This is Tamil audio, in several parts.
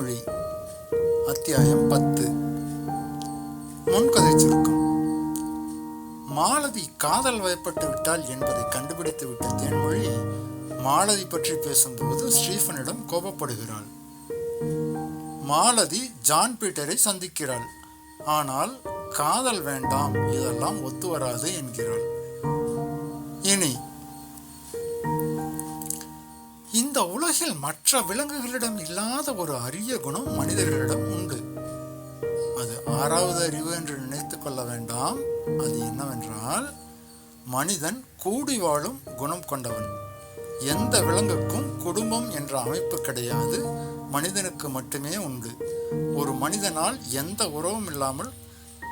தேன்மொழி அத்தியாயம் பத்து. முன்கதை சுருக்கம் மாலதி காதல் வயப்பட்டு விட்டால் என்பதை கண்டுபிடித்து விட்ட தேன்மொழி மாலதி பற்றி பேசும்போது ஸ்டீஃபனிடம் கோபப்படுகிறாள். மாலதி ஜான் பீட்டரை சந்திக்கிறாள். ஆனால் காதல் வேண்டாம் இதெல்லாம் ஒத்து வராது என்கிறாள். இனி இந்த உலகில் மற்ற விலங்குகளிடம் இல்லாத ஒரு அரிய குணம் மனிதர்களிடம் உண்டு. அது ஆறாவது அறிவு என்று நினைத்துக் கொள்ள வேண்டாம். அது என்னவென்றால் மனிதன் கூடி வாழும் குணம் கொண்டவன். எந்த விலங்குக்கும் குடும்பம் என்ற அமைப்பு கிடையாது மனிதனுக்கு மட்டுமே உண்டு. ஒரு மனிதனால் எந்த உறவும் இல்லாமல்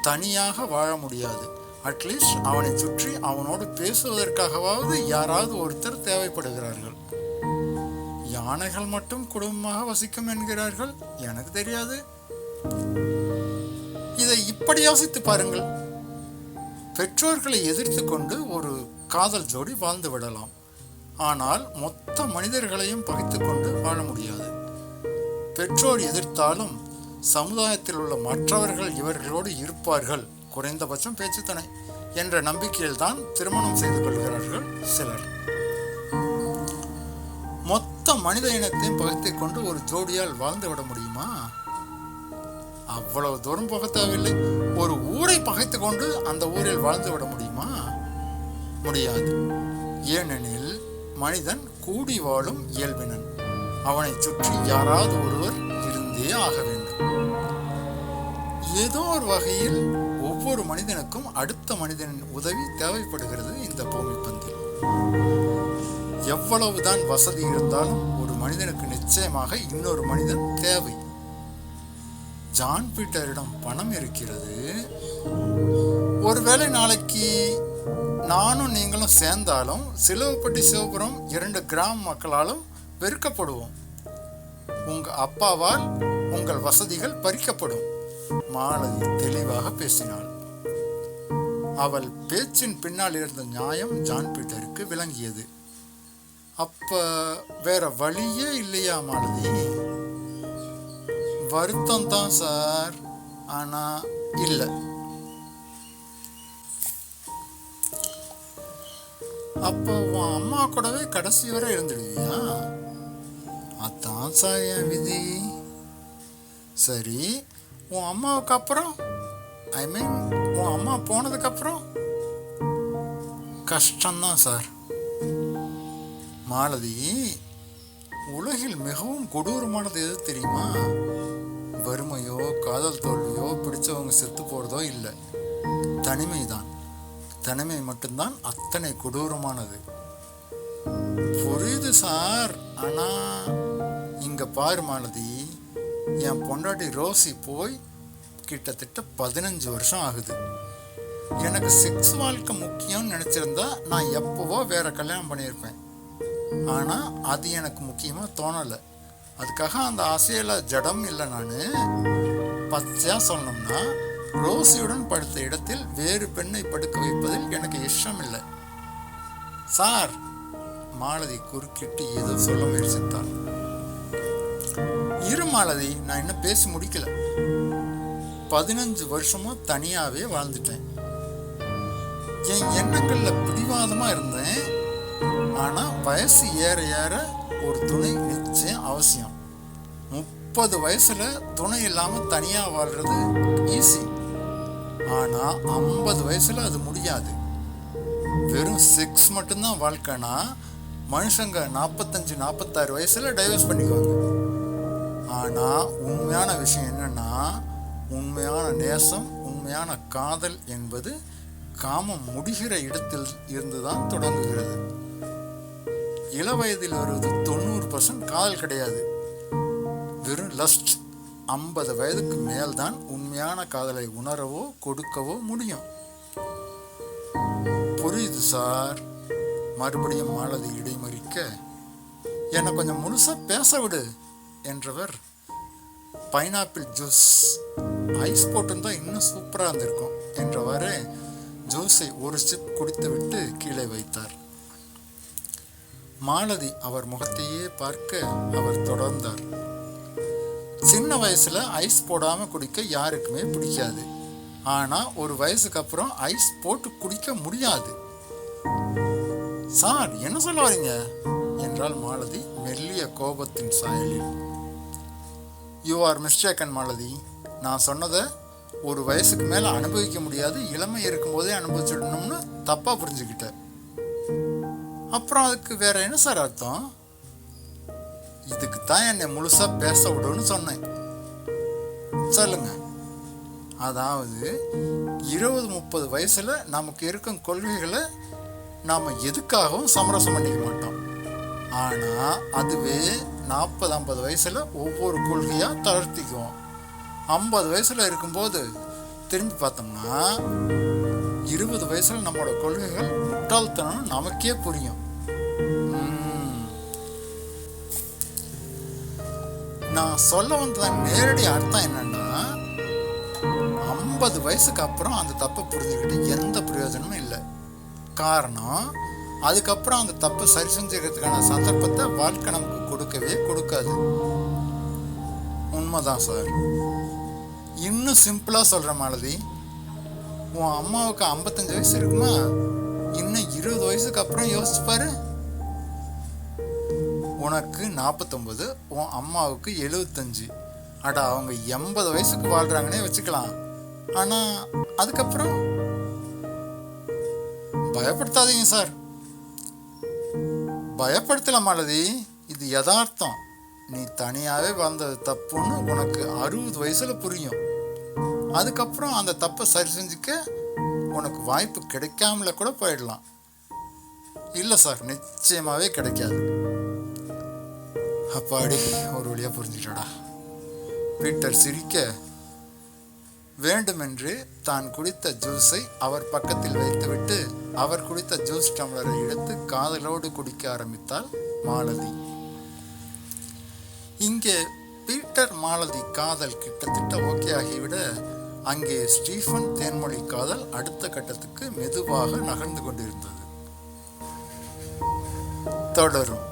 தனியாக வாழ முடியாது. அட்லீஸ்ட் அவனை சுற்றி அவனோடு பேசுவதற்காகவாவது யாராவது ஒருத்தர் தேவைப்படுகிறார்கள். யானைகள் மட்டும் குடும்பமாக வசிக்கும் என்கிறார்கள்? எனக்கு தெரியாது. இதை இப்படி யோசித்து பாருங்கள். பெற்றோர்களை எதிர்த்து கொண்டு ஒரு காதல் ஜோடி வாழ்ந்து விடலாம். ஆனால் மொத்த மனிதர்களையும் பகைத்து கொண்டு வாழ முடியாது. பெற்றோர் எதிர்த்தாலும் சமுதாயத்தில் உள்ள மற்றவர்கள் இவர்களோடு இருப்பார்கள். குறைந்தபட்சம் பேச்சுத்தனை என்ற நம்பிக்கையில்தான் திருமணம் செய்து கொள்கிறார்கள் சிலர். மொத்த மனித இனத்தையும் பகைத்துக் கொண்டு ஒரு ஜோடியால் வாழ்ந்து விட முடியுமா? அவ்வளவு தூரம் போக தேவையில்லை. ஒரு ஊரை பகைத்து கொண்டு அந்த ஊரில் வாழ்ந்து விட முடியுமா? முடியாது. ஏனெனில் மனிதன் கூடி வாழும் இயல்பினன். அவனை சுற்றி யாராவது ஒருவர் இருந்தே ஆக வேண்டும். ஏதோ ஒரு வகையில் ஒவ்வொரு மனிதனுக்கும் அடுத்த மனிதனின் உதவி தேவைப்படுகிறது இந்த பூமி பந்தில் எவ்வளவுதான் வசதி இருந்தாலும் ஒரு மனிதனுக்கு நிச்சயமாக இன்னொரு மனிதன் தேவை. ஜான் பீட்டரிடம் பணம் இருக்கிறது. ஒருவேளை நாளைக்கு நானும் நீங்களும் சேர்ந்தாலும் சிலுவப்பட்டி சிவபுரம் இரண்டு கிராம மக்களாலும் வெறுக்கப்படுவோம். உங்க அப்பாவால் உங்கள் வசதிகள் பறிக்கப்படும். மாலதி தெளிவாக பேசினாள். அவள் பேச்சின் பின்னால் இருந்த நியாயம் ஜான் பீட்டருக்கு விளங்கியது. அப்போ வேற வழியே இல்லையா மாலதி? வருத்தம் தான் சார் ஆனா இல்லை. அப்போ உன் அம்மா கூடவே கடைசி வரை இருந்துடுவியா அதான் சார் என் விதி. சரி உன் அம்மாவுக்கு அப்புறம்? ஐ மீன் உன் அம்மா போனதுக்கப்புறம் கஷ்டம்தான் சார். மாலதி உலகில் மிகவும் கொடூரமானது எது தெரியுமா? வறுமையோ காதல் தோல்வியோ பிடிச்சவங்க செத்து போகிறதோ இல்லை. தனிமைதான். தனிமை மட்டும்தான் அத்தனை கொடூரமானது. புரியுது சார். ஆனா இங்க பாரு மாலதி. என் பொண்டாட்டி ரோசி போய் கிட்டத்தட்ட பதினஞ்சு வருஷம் ஆகுது. எனக்கு செக்ஸ் வாழ்க்கை முக்கியம்னு நினச்சிருந்தா நான் எப்போவோ வேற கல்யாணம் பண்ணியிருப்பேன். ஆனால் அது எனக்கு முக்கியமாக தோணலை. அதுக்காக அந்த ஆசையில் ஜடம் இல்லை நான். பச்சையாக சொல்லணும்னா ரோசியுடன் படுத்த இடத்தில் வேறு பெண்ணை படுக்க வைப்பதில் எனக்கு இஷ்டம் இல்லை. சார் மாலதி குறுக்கிட்டு ஏதோ சொல்ல முயற்சித்தார் இரு மாலதி நான் இன்னும் பேசி முடிக்கல. பதினஞ்சு வருஷமும் தனியாகவே வாழ்ந்துட்டேன். என் எண்ணங்களில் பிடிவாதமாக இருந்தேன். ஆனால் வயசு ஏற ஏற ஒரு துணை நிச்சயம் அவசியம். முப்பது வயசில் துணை இல்லாமல் தனியாக வாழ்றது ஈஸி ஆனால் ஐம்பது வயசில் அது முடியாது. வெறும் செக்ஸ் மட்டும்தான் வாழ்க்கைனா மனுஷங்க நாற்பத்தஞ்சு நாற்பத்தாறு வயசில் டைவர்ஸ் பண்ணிக்குவாங்க. ஆனால் உண்மையான விஷயம் என்னென்னா உண்மையான நேசம் உண்மையான காதல் என்பது காமம் முடிகிற இடத்தில் இருந்து தான் தொடங்குகிறது. இளவயதில் வருவது தொண்ணூறு பர்சன்ட் காதல் கிடையாது. வெறும் லஸ்ட் ஐம்பது வயதுக்கு மேல்தான் உண்மையான காதலை உணரவோ கொடுக்கவோ முடியும். புரியுது சார் மறுபடியும் மாலதி இடைமறிக்க என்னை கொஞ்சம் முழுசாக பேச விடு என்றவர். Pineapple juice. ஐஸ் போட்டிருந்தால் இன்னும் சூப்பராக இருந்திருக்கும் என்றவாறு ஜூஸை ஒரு சிப் குடித்துவிட்டு கீழே வைத்தார். மாலதி அவர் முகத்தையே பார்க்க அவர் தொடர்ந்தார். சின்ன வயசில் ஐஸ் போடாமல் குடிக்க யாருக்குமே பிடிக்காது. ஆனால் ஒரு வயசுக்கு அப்புறம் ஐஸ் போட்டு குடிக்க முடியாது. சார் என்ன சொல்ல வரீங்க என்றால் மாலதி மெல்லிய கோபத்தின் சாயலில். You are mistaken Malathi. நான் சொன்னதை ஒரு வயசுக்கு மேலே அனுபவிக்க முடியாது. இளமை இருக்கும்போதே அனுபவிச்சிடணும்னு தப்பாக புரிஞ்சுக்கிட்டேன் அப்புறம் அதுக்கு வேற என்ன சார் அர்த்தம்? இதுக்கு தான் என்னை முழுசாக பேச விடுன்னு சொன்னேன். சொல்லுங்க. அதாவது இருபது முப்பது வயசில் நமக்கு இருக்கும் கொள்கைகளை நாம் எதுக்காகவும் சமரசம் பண்ணிக்க மாட்டோம். ஆனால் அதுவே நாற்பது ஐம்பது வயசில் ஒவ்வொரு கொள்கையாக தளர்த்திக்குவோம். ஐம்பது வயசில் இருக்கும்போது திரும்பி பார்த்தோம்னா இருபது வயசில் நம்மளோட கொள்கைகள் முட்டாள்தனம் நமக்கே புரியும். நான் சொல்ல வந்ததன் நேரடி அர்த்தம் என்னன்னா ஐம்பது வயசுக்கு அப்புறம் அந்த தப்பை புரிஞ்சுக்கிட்டு எந்த பிரயோஜனமும் இல்லை. காரணம் அதுக்கப்புறம் அந்த தப்பை சரி செஞ்சுக்கிறதுக்கான சந்தர்ப்பத்தை வாழ்க்கை நமக்கு கொடுக்கவே கொடுக்காது. உண்மைதான் சார். இன்னும் சிம்பிளாக சொல்கிற மாதிரி உன் அம்மாவுக்கு ஐம்பத்தஞ்சு வயசு இருக்குமா? இன்னும் இருபது வயசுக்கு அப்புறம் யோசிச்சு பாரு. உனக்கு நாற்பத்தொம்பது உன் அம்மாவுக்கு எழுபத்தஞ்சு அட அவங்க எண்பது வயசுக்கு வாழ்கிறாங்கன்னே வச்சுக்கலாம். ஆனால் அதுக்கப்புறம்? பயப்படுத்தாதீங்க சார். பயப்படுத்தல மாலதி. இது யதார்த்தம். நீ தனியாகவே வந்தது தப்புன்னு உனக்கு அறுபது வயசில் புரியும். அதுக்கப்புறம் அந்த தப்பை சரி செஞ்சுக்க உனக்கு வாய்ப்பு கிடைக்காமல கூட போயிடலாம். இல்லை சார் நிச்சயமாகவே கிடைக்காது. அப்பாடி ஒரு வழியாக புரிஞ்சுக்கிட்டடா பீட்டர் சிரிக்க வேண்டுமென்று தான் குடித்த ஜூஸை அவர் பக்கத்தில் வைத்துவிட்டு அவர் குடித்த ஜூஸ் டம்ளரை எடுத்து காதலோடு குடிக்க ஆரம்பித்தாள் மாலதி. இங்கே பீட்டர் மாலதி காதல் கிட்டத்தட்ட ஓகே ஆகிவிட அங்கே ஸ்டீஃபன் தேன்மொழி காதல் அடுத்த கட்டத்துக்கு மெதுவாக நகர்ந்து கொண்டிருந்தது. தொடரும்.